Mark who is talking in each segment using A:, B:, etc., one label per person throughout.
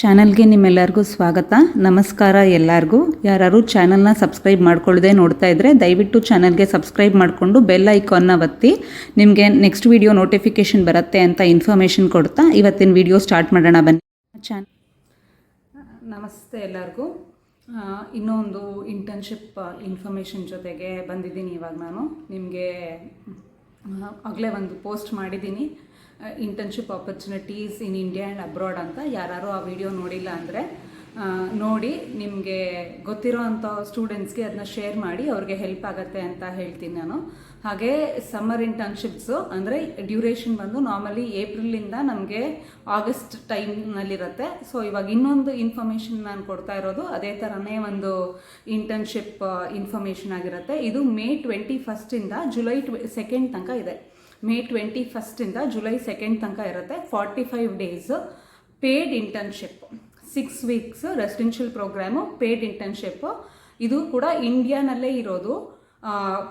A: ಚಾನಲ್ಗೆ ನಿಮ್ಮೆಲ್ಲರಿಗೂ ಸ್ವಾಗತ. ನಮಸ್ಕಾರ ಎಲ್ಲರಿಗೂ. ಯಾರು ಚಾನಲ್ನ ಸಬ್ಸ್ಕ್ರೈಬ್ ಮಾಡ್ಕೊಳ್ಳದೆ ನೋಡ್ತಾ ಇದ್ದರೆ ದಯವಿಟ್ಟು ಚಾನಲ್ಗೆ ಸಬ್ಸ್ಕ್ರೈಬ್ ಮಾಡಿಕೊಂಡು ಬೆಲ್ ಐಕಾನ್ನ ಒತ್ತಿ. ನಿಮಗೆ ನೆಕ್ಸ್ಟ್ ವಿಡಿಯೋ ನೋಟಿಫಿಕೇಷನ್ ಬರುತ್ತೆ ಅಂತ ಇನ್ಫಾರ್ಮೇಷನ್ ಕೊಡ್ತಾ ಇವತ್ತಿನ ವಿಡಿಯೋ ಸ್ಟಾರ್ಟ್ ಮಾಡೋಣ ಬನ್ನಿ. ಚಾನ್ ನಮಸ್ತೆ ಎಲ್ಲರಿಗೂ. ಇನ್ನೊಂದು ಇಂಟರ್ನ್ಶಿಪ್ ಇನ್ಫಾರ್ಮೇಷನ್ ಜೊತೆಗೆ ಬಂದಿದ್ದೀನಿ ಇವಾಗ ನಾನು. ನಿಮಗೆ ಆಗಲೇ ಒಂದು ಪೋಸ್ಟ್ ಮಾಡಿದ್ದೀನಿ. Internship opportunities in India and abroad ಅಂತ ಯಾರು ಆ ವಿಡಿಯೋ ನೋಡಿಲ್ಲ ಅಂದರೆ ನೋಡಿ ನಿಮಗೆ ಗೊತ್ತಿರೋ ಅಂಥ ಸ್ಟೂಡೆಂಟ್ಸ್ಗೆ ಅದನ್ನ ಶೇರ್ ಮಾಡಿ ಅವ್ರಿಗೆ ಹೆಲ್ಪ್ ಆಗುತ್ತೆ ಅಂತ ಹೇಳ್ತೀನಿ ನಾನು. ಹಾಗೆ ಸಮ್ಮರ್ ಇಂಟರ್ನ್ಶಿಪ್ಸು ಅಂದರೆ ಡ್ಯೂರೇಷನ್ ಬಂದು ನಾರ್ಮಲಿ ಏಪ್ರಿಲಿಂದ ನಮಗೆ ಆಗಸ್ಟ್ ಟೈಮ್ನಲ್ಲಿರುತ್ತೆ ಸೊ ಇವಾಗ ಇನ್ನೊಂದು ಇನ್ಫಾರ್ಮೇಷನ್ ನಾನು ಕೊಡ್ತಾ ಇರೋದು ಅದೇ ಥರನೇ ಒಂದು ಇಂಟರ್ನ್ಶಿಪ್ ಇನ್ಫಾರ್ಮೇಷನ್ ಆಗಿರುತ್ತೆ. ಇದು ಮೇ ಟ್ವೆಂಟಿ ಫಸ್ಟಿಂದ ಜುಲೈ ಟ್ವೆ ಸೆಕೆಂಡ್ ತನಕ ಇದೆ. ಮೇ ಟ್ವೆಂಟಿ ಫಸ್ಟಿಂದ ಜುಲೈ ಸೆಕೆಂಡ್ ತನಕ ಇರುತ್ತೆ. Forty five days paid internship. Six weeks residential programme, paid internship. ಇದು ಕೂಡ ಇಂಡಿಯಾನಲ್ಲೇ ಇರೋದು.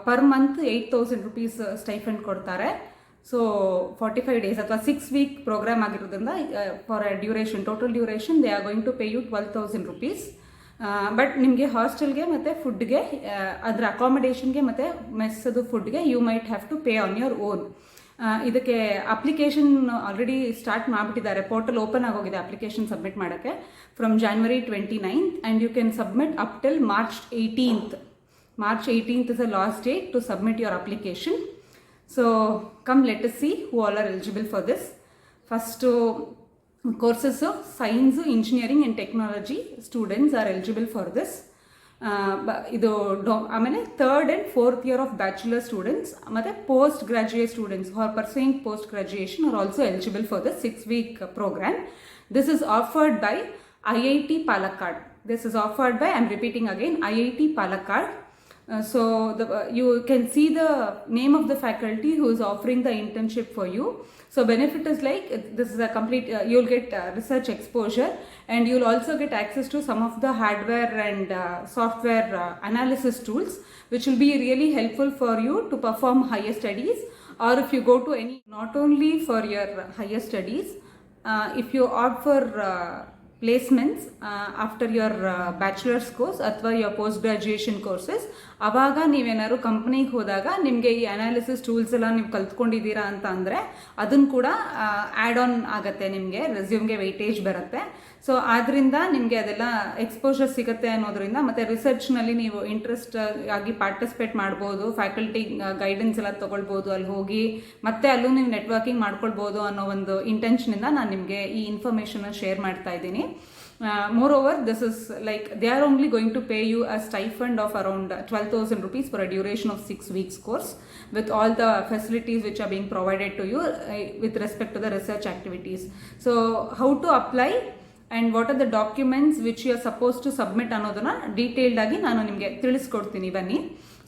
A: Per month eight thousand rupees stipend ಕೊಡ್ತಾರೆ. ಸೊ, ಫಾರ್ಟಿ ಫೈವ್ ಡೇಸ್ ಅಥವಾ ಸಿಕ್ಸ್ ವೀಕ್ ಪ್ರೋಗ್ರಾಮ್ ಆಗಿರೋದ್ರಿಂದ for duration, total duration, they are going to pay you twelve thousand rupees. But ನಿಮಗೆ ಹಾಸ್ಟೆಲ್ಗೆ ಮತ್ತು ಫುಡ್ಗೆ ಅದರ ಅಕಾಮಡೇಷನ್ಗೆ ಮತ್ತು ಮೆಸ್ಸದು ಫುಡ್ಗೆ you might have to pay on your own ಇದಕ್ಕೆ ಅಪ್ಲಿಕೇಶನ್ ಆಲ್ರೆಡಿ ಸ್ಟಾರ್ಟ್ ಮಾಡಿಬಿಟ್ಟಿದ್ದಾರೆ. ಪೋರ್ಟಲ್ ಓಪನ್ ಆಗೋಗಿದೆ ಅಪ್ಲಿಕೇಶನ್ ಸಬ್ಮಿಟ್ ಮಾಡೋಕ್ಕೆ from January twenty ninth and you can submit up till March eighteenth March eighteenth is a last date to submit your application so come let see who all are eligible for this first courses science engineering and technology students are eligible for this ಇದು ಡೊ ಆಮೇಲೆ third and fourth year of bachelor students ಮತ್ತು post graduate students are pursuing post graduation are also eligible for the six week programme this is offered by I I T Palakkad this is offered by I am repeating again I I T Palakkad Uh, so the, uh, you can see the name of the faculty who is offering the internship for you. So benefit is like this is a complete. Uh, you'll get uh, research exposure, and you'll also get access to some of the hardware and uh, software uh, analysis tools, which will be really helpful for you to perform higher studies. Or if you go to any, not only for your higher studies, uh, if you opt for uh, placements after your bachelors course ಅಥವಾ your post graduation courses ಆವಾಗ ನೀವೇನಾದ್ರು ಕಂಪ್ನಿಗೆ ಹೋದಾಗ ನಿಮಗೆ ಈ analysis tools ಎಲ್ಲ ನೀವು ಕಲ್ತ್ಕೊಂಡಿದ್ದೀರಾ ಅಂತ ಅಂದರೆ ಅದನ್ನು ಕೂಡ ಆ್ಯಡ್ ಆನ್ ಆಗುತ್ತೆ ನಿಮಗೆ ರೆಸ್ಯೂಮ್ಗೆ ವೆಯ್ಟೇಜ್ ಬರುತ್ತೆ. ಸೊ ಆದ್ದರಿಂದ ನಿಮಗೆ ಅದೆಲ್ಲ ಎಕ್ಸ್ಪೋಜರ್ ಸಿಗುತ್ತೆ ಅನ್ನೋದ್ರಿಂದ ಮತ್ತು ರಿಸರ್ಚ್ನಲ್ಲಿ ನೀವು ಇಂಟ್ರೆಸ್ಟ್ ಆಗಿ ಪಾರ್ಟಿಸಿಪೇಟ್ ಮಾಡ್ಬೋದು ಫ್ಯಾಕಲ್ಟಿ ಗೈಡೆನ್ಸ್ ಎಲ್ಲ ತೊಗೊಳ್ಬೋದು, ಅಲ್ಲಿ ಹೋಗಿ ಮತ್ತೆ ಅಲ್ಲೂ ನೀವು ನೆಟ್ವರ್ಕಿಂಗ್ ಮಾಡ್ಕೊಳ್ಬೋದು ಅನ್ನೋ ಒಂದು ಇಂಟೆನ್ಷನಿಂದ ನಾನು ನಿಮಗೆ ಈ ಇನ್ಫಾರ್ಮೇಷನ್ನ ಶೇರ್ ಮಾಡ್ತಾ ಇದ್ದೀನಿ. Moreover this is like they are only going to pay you a stipend of around twelve thousand rupees for a duration of six weeks course with all the facilities which are being provided to you with respect to the research activities so how to apply and what are the documents which you are suppose to submit ಅನ್ನೋದನ್ನ detailed ಆಗಿ ನಾನು ನಿಮಗೆ ತಿಳಿಸ್ಕೊಡ್ತೀನಿ, ಬನ್ನಿ.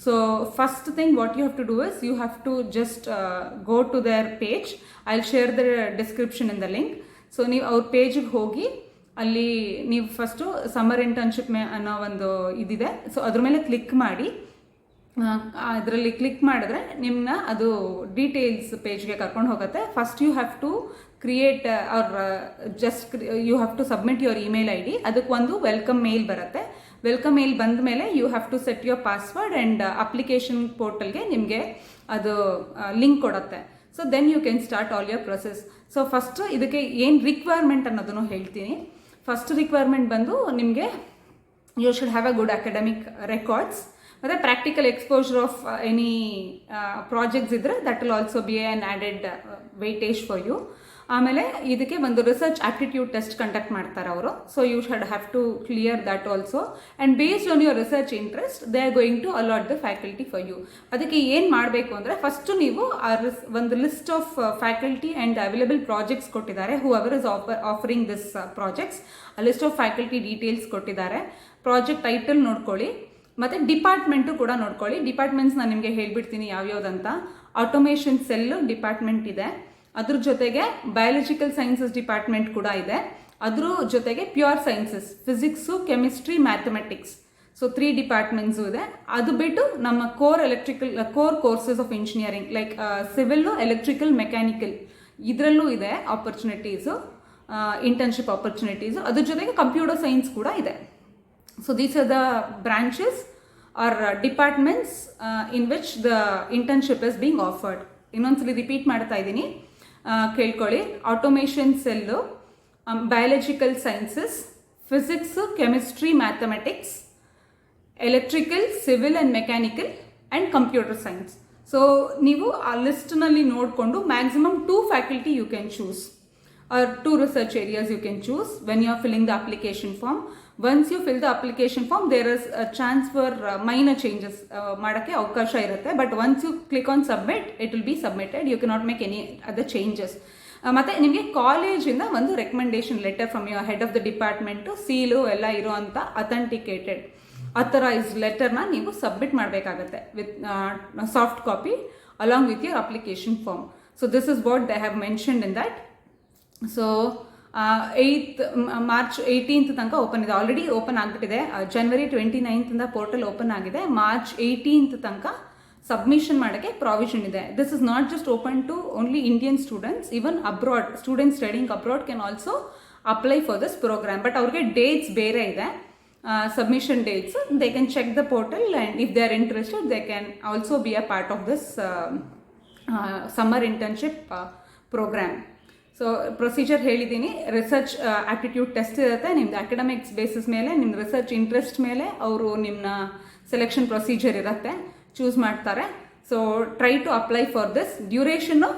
A: So first thing what you have to do is you have to just go to their page I share the description in the link so ನೀವು ಅವ್ರ ಪೇಜಿಗೆ ಹೋಗಿ, ಅಲ್ಲಿ ನೀವು ಫಸ್ಟು ಸಮ್ಮರ್ ಇಂಟರ್ನ್ಶಿಪ್ ಮೇ ಅನ್ನೋ ಒಂದು ಇದಿದೆ. ಸೊ ಅದ್ರ ಮೇಲೆ ಕ್ಲಿಕ್ ಮಾಡಿ. ಅದರಲ್ಲಿ ಕ್ಲಿಕ್ ಮಾಡಿದ್ರೆ ನಿಮ್ಮನ್ನ ಅದು ಡೀಟೇಲ್ಸ್ ಪೇಜ್ಗೆ ಕರ್ಕೊಂಡು ಹೋಗುತ್ತೆ. First you have to create ಅವ್ರ just you have to submit your email ID D ಅದಕ್ಕೆ ಒಂದು ವೆಲ್ಕಮ್ ಮೇಲ್ ಬರುತ್ತೆ. ವೆಲ್ಕಮ್ ಮೇಲ್ ಬಂದ ಮೇಲೆ you have to set your password and application ಪೋರ್ಟಲ್ಗೆ ನಿಮಗೆ ಅದು ಲಿಂಕ್ ಕೊಡುತ್ತೆ. So then you can start all your process so first ಇದಕ್ಕೆ ಏನು ರಿಕ್ವೈರ್ಮೆಂಟ್ ಅನ್ನೋದನ್ನು ಹೇಳ್ತೀನಿ. ಫಸ್ಟ್ ರಿಕ್ವೈರ್ಮೆಂಟ್ ಬಂದು ನಿಮಗೆ you should have a good academic records ಮತ್ತು practical exposure of any projects ಇದ್ದರೆ that will also be an added weightage for you ಆಮೇಲೆ ಇದಕ್ಕೆ ಒಂದು ರಿಸರ್ಚ್ ಆಪ್ಟಿಟ್ಯೂಡ್ ಟೆಸ್ಟ್ ಕಂಡಕ್ಟ್ ಮಾಡ್ತಾರೆ ಅವರು. So you should have to clear that also and based on your research interest they are going to allot the faculty for you ಅದಕ್ಕೆ ಏನು ಮಾಡಬೇಕು ಅಂದರೆ first ನೀವು ಆ ರಿಸ್ ಒಂದು list of faculty and available projects ಕೊಟ್ಟಿದ್ದಾರೆ. Who hour is offer offering this projects ಆ ಲಿಸ್ಟ್ ಆಫ್ ಫ್ಯಾಕಲ್ಟಿ ಡೀಟೇಲ್ಸ್ ಕೊಟ್ಟಿದ್ದಾರೆ. ಪ್ರಾಜೆಕ್ಟ್ ಟೈಟಲ್ ನೋಡ್ಕೊಳ್ಳಿ. ಮತ್ತು ಡಿಪಾರ್ಟ್ಮೆಂಟು ಕೂಡ ನೋಡ್ಕೊಳ್ಳಿ. ಡಿಪಾರ್ಟ್ಮೆಂಟ್ಸ್ ನಾನು ನಿಮಗೆ ಹೇಳ್ಬಿಡ್ತೀನಿ ಯಾವ್ಯಾವ್ದಂತ. ಆಟೋಮೇಷನ್ ಸೆಲ್ ಡಿಪಾರ್ಟ್ಮೆಂಟ್ ಇದೆ. ಅದ್ರ ಜೊತೆಗೆ ಬಯಾಲಜಿಕಲ್ ಸೈನ್ಸಸ್ ಡಿಪಾರ್ಟ್ಮೆಂಟ್ ಕೂಡ ಇದೆ. ಅದ್ರ ಜೊತೆಗೆ pure sciences physics chemistry mathematics so three departments ಇದೆ. ಅದು ಬಿಟ್ಟು ನಮ್ಮ core electrical core courses of engineering like civil electrical mechanical ಇದರಲ್ಲೂ ಇದೆ ಆಪರ್ಚುನಿಟೀಸು ಇಂಟರ್ನ್ಶಿಪ್ ಆಪರ್ಚುನಿಟೀಸು ಅದ್ರ ಜೊತೆಗೆ ಕಂಪ್ಯೂಟರ್ ಸೈನ್ಸ್ ಕೂಡ ಇದೆ. So these the the branches or departments in which the internship is being offered ಇನ್ನೊಂದ್ಸಲಿ ರಿಪೀಟ್ ಮಾಡ್ತಾ ಇದ್ದೀನಿ. ಕೇಳ್ಕೊಳ್ಳಿ. Automation cell biological sciences physics chemistry mathematics electrical civil and mechanical and computer science so ನೀವು ಆ ಲಿಸ್ಟ್ನಲ್ಲಿ ನೋಡಿಕೊಂಡು maximum two faculty you can choose or two research areas you can choose when you are filling the application form once you fill the application form there is chance for minor changes ಮಾಡೋಕ್ಕೆ ಅವಕಾಶ ಇರುತ್ತೆ. But once you click on submit it will be submitted you can not make any other changes ಮತ್ತು ನಿಮಗೆ ಕಾಲೇಜಿಂದ ಒಂದು recommendation letter from your head of the department seal ಎಲ್ಲ ಇರುವಂಥ authenticated authorised ಲೆಟರ್ನ ನೀವು ಸಬ್ಮಿಟ್ ಮಾಡಬೇಕಾಗತ್ತೆ with soft copy along with your application form so this is what they have mentioned in that so eighth March eighteenth ತನಕ open ಇದೆ. Already open ಆಗಿಬಿಟ್ಟಿದೆ. January twenty ನೈನ್ತಿಂದ portal open ಆಗಿದೆ. ಮಾರ್ಚ್ ಏಯ್ಟೀನ್ತ್ ತನಕ submission ಮಾಡೋಕ್ಕೆ provision ಇದೆ. This is not just open to only Indian students even abroad students studying abroad can also apply for this programme but ಅವ್ರಿಗೆ dates ಬೇರೆ ಇದೆ. Submission dates they can check the portal and if they are interested they can also be a part of this summer internship programme so procedure ಹೇಳಿದ್ದೀನಿ. Research aptitude test ಇರುತ್ತೆ. ನಿಮ್ದು academics basis ಮೇಲೆ ನಿಮ್ಮ research interest ಮೇಲೆ ಅವರು ನಿಮ್ಮನ್ನ selection procedure ಇರುತ್ತೆ. Choose ಮಾಡ್ತಾರೆ. So try to apply for this ಡ್ಯೂರೇಷನ್ನು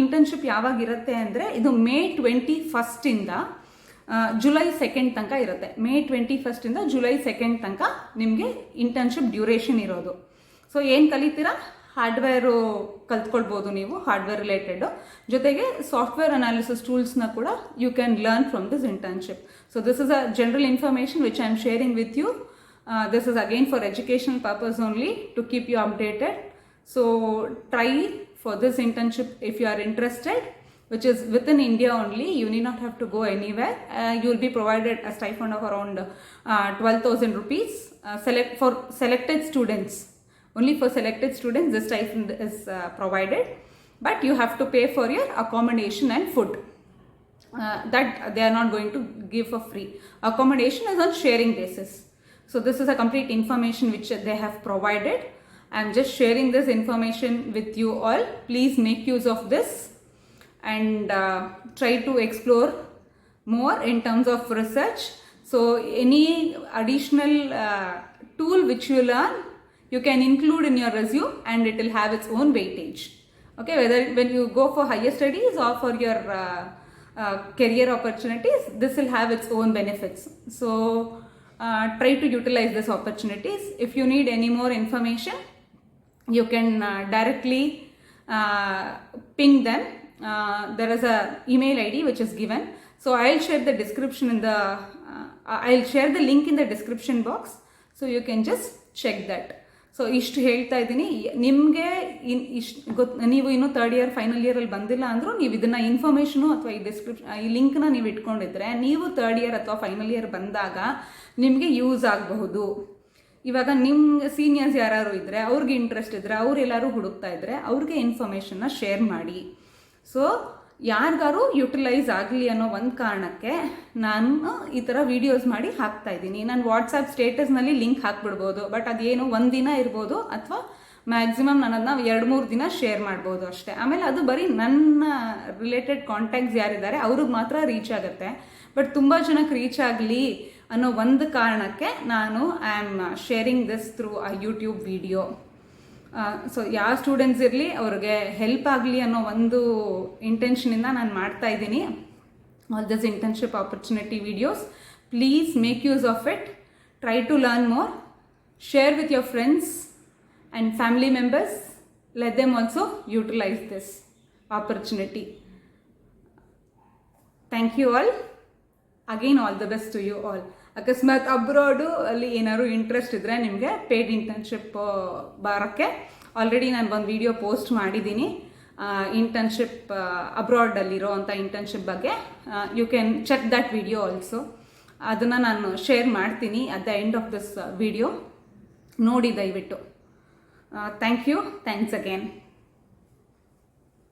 A: internship ಯಾವಾಗ ಇರುತ್ತೆ ಅಂದರೆ, ಇದು ಮೇ ಟ್ವೆಂಟಿ ಫಸ್ಟಿಂದ ಜುಲೈ ಸೆಕೆಂಡ್ ತನಕ ಇರುತ್ತೆ. ಮೇ ಟ್ವೆಂಟಿ ಫಸ್ಟಿಂದ ಜುಲೈ ಸೆಕೆಂಡ್ ತನಕ ನಿಮಗೆ ಇಂಟರ್ನ್ಶಿಪ್ ಡ್ಯೂರೇಷನ್ ಇರೋದು. ಸೊ ಏನು ಕಲಿತೀರಾ? ಹಾರ್ಡ್ವೇರು ಕಲ್ತ್ಕೊಳ್ಬೋದು ನೀವು ಹಾರ್ಡ್ವೇರ್ ರಿಲೇಟೆಡ್ ಜೊತೆಗೆ ಸಾಫ್ಟ್ವೇರ್ ಅನಾಲಿಸಿಸ್ ಟೂಲ್ಸ್ನ ಕೂಡ you can learn from this internship so this is a general information which I am sharing with you this is again for education purpose only to keep you updated so try for this internship if you are interested which is within India only. You need not have to go anywhere. Uh, you will be provided a stipend of around uh, 12,000 rupees uh, select for selected students. Only for selected students, this stipend is uh, provided. But you have to pay for your accommodation and food. Uh, that they are not going to give for free. Accommodation is on sharing basis. So this is a complete information which they have provided. I'm just sharing this information with you all. Please make use of this and uh, try to explore more in terms of research. So, any additional uh, tool which you learn, you can include in your resume and it will have its own weightage. Okay, whether when you go for higher studies or for your uh, uh, career opportunities, this will have its own benefits. So, uh, try to utilize these opportunities. If you need any more information, you can uh, directly uh, ping them uh, there is a email id which is given so i'll share the description in the uh, i'll share the link in the description box so you can just check that so ಇಷ್ಟು ಹೇಳ್ತಾ ಇದ್ದೀನಿ. ನಿಮಗೆ ಇನ್ ಇಷ್ಟು ಗೊತ್ತು ನೀವು ಇನ್ನೂ third year final ಇಯರಲ್ಲಿ ಬಂದಿಲ್ಲ ಅಂದರೂ ನೀವು ಇದನ್ನು ಇನ್ಫಾರ್ಮೇಷನು ಅಥವಾ ಈ ಡಿಸ್ಕ್ರಿಪ್ಷನ್ ಈ ಲಿಂಕ್ನ ನೀವು ಇಟ್ಕೊಂಡಿದ್ರೆ ನೀವು ತರ್ಡ್ ಇಯರ್ ಅಥವಾ ಫೈನಲ್ ಇಯರ್ ಬಂದಾಗ ನಿಮಗೆ ಯೂಸ್ ಆಗಬಹುದು. ಇವಾಗ ನಿಮ್ಮ ಸೀನಿಯರ್ಸ್ ಯಾರು ಇದ್ದರೆ ಅವ್ರಿಗೆ ಇಂಟ್ರೆಸ್ಟ್ ಇದ್ದರೆ ಅವರೆಲ್ಲರೂ ಹುಡುಕ್ತಾ ಇದ್ದರೆ ಅವ್ರಿಗೆ ಇನ್ಫಾರ್ಮೇಷನ್ನ ಶೇರ್ ಮಾಡಿ. ಸೊ ಯಾರಿಗಾರು ಯುಟಿಲೈಸ್ ಆಗಲಿ ಅನ್ನೋ ಒಂದು ಕಾರಣಕ್ಕೆ ನಾನು ಈ ಥರ ವೀಡಿಯೋಸ್ ಮಾಡಿ ಹಾಕ್ತಾ ಇದ್ದೀನಿ. ನಾನು ವಾಟ್ಸಪ್ ಸ್ಟೇಟಸ್ನಲ್ಲಿ ಲಿಂಕ್ ಹಾಕ್ಬಿಡ್ಬೋದು ಬಟ್ ಅದೇನು ಒಂದು ದಿನ ಇರ್ಬೋದು ಅಥವಾ ಮ್ಯಾಕ್ಸಿಮಮ್ ನಾನು ಅದನ್ನ ಎರಡು ಮೂರು ದಿನ ಶೇರ್ ಮಾಡ್ಬೋದು ಅಷ್ಟೇ. ಆಮೇಲೆ ಅದು ಬರೀ ನನ್ನ ರಿಲೇಟೆಡ್ ಕಾಂಟ್ಯಾಕ್ಟ್ಸ್ ಯಾರಿದ್ದಾರೆ, ಅವ್ರಿಗೆ ಮಾತ್ರ ರೀಚ್ ಆಗುತ್ತೆ. ಬಟ್ ತುಂಬ ಜನಕ್ಕೆ ರೀಚ್ ಆಗಲಿ ಅನ್ನೋ ಒಂದು ಕಾರಣಕ್ಕೆ ನಾನು I am sharing this through ಆ ಯೂಟ್ಯೂಬ್ ವಿಡಿಯೋ ಸೊ ಯಾವ ಸ್ಟೂಡೆಂಟ್ಸ್ ಇರಲಿ, ಅವ್ರಿಗೆ ಹೆಲ್ಪ್ ಆಗಲಿ ಅನ್ನೋ ಒಂದು ಇಂಟೆನ್ಷನಿಂದ ನಾನು ಮಾಡ್ತಾ ಇದ್ದೀನಿ. All this internship opportunity videos please make use of it try to learn more share with your friends and family members let them also utilise this opportunity thank you all again all the best to you all ಅಕಸ್ಮಾತ್ abroad ಅಲ್ಲಿ ಏನಾದ್ರು interest ಇದ್ದರೆ ನಿಮಗೆ paid internship ಬರೋಕ್ಕೆ. Already ನಾನು ಒಂದು video post ಮಾಡಿದ್ದೀನಿ internship ಅಬ್ರಾಡಲ್ಲಿರೋ ಅಂಥ ಇಂಟರ್ನ್ಶಿಪ್ ಬಗ್ಗೆ. You can check that video also ಅದನ್ನು ನಾನು ಶೇರ್ ಮಾಡ್ತೀನಿ at the end of this video ನೋಡಿ ದಯವಿಟ್ಟು. ಥ್ಯಾಂಕ್ ಯು ಥ್ಯಾಂಕ್ಸ್ ಅಗೇನ್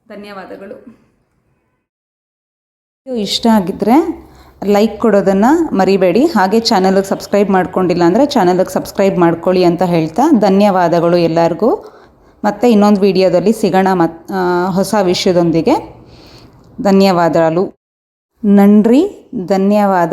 A: ಧನ್ಯವಾದಗಳು. ಇಷ್ಟ ಆಗಿದ್ದರೆ ಲೈಕ್ ಕೊಡೋದನ್ನು ಮರಿಬೇಡಿ. ಹಾಗೆ ಚಾನಲ್ಗೆ ಸಬ್ಸ್ಕ್ರೈಬ್ ಮಾಡ್ಕೊಂಡಿಲ್ಲ ಅಂದರೆ ಚಾನಲ್ಗೆ ಸಬ್ಸ್ಕ್ರೈಬ್ ಮಾಡ್ಕೊಳ್ಳಿ ಅಂತ ಹೇಳ್ತಾ ಧನ್ಯವಾದಗಳು ಎಲ್ಲರಿಗೂ. ಮತ್ತೆ ಇನ್ನೊಂದು ವಿಡಿಯೋದಲ್ಲಿ ಸಿಗೋಣ ಮತ್ ಹೊಸ ವಿಷಯದೊಂದಿಗೆ. ಧನ್ಯವಾದಗಳು. ನನ್ರಿ ಧನ್ಯವಾದ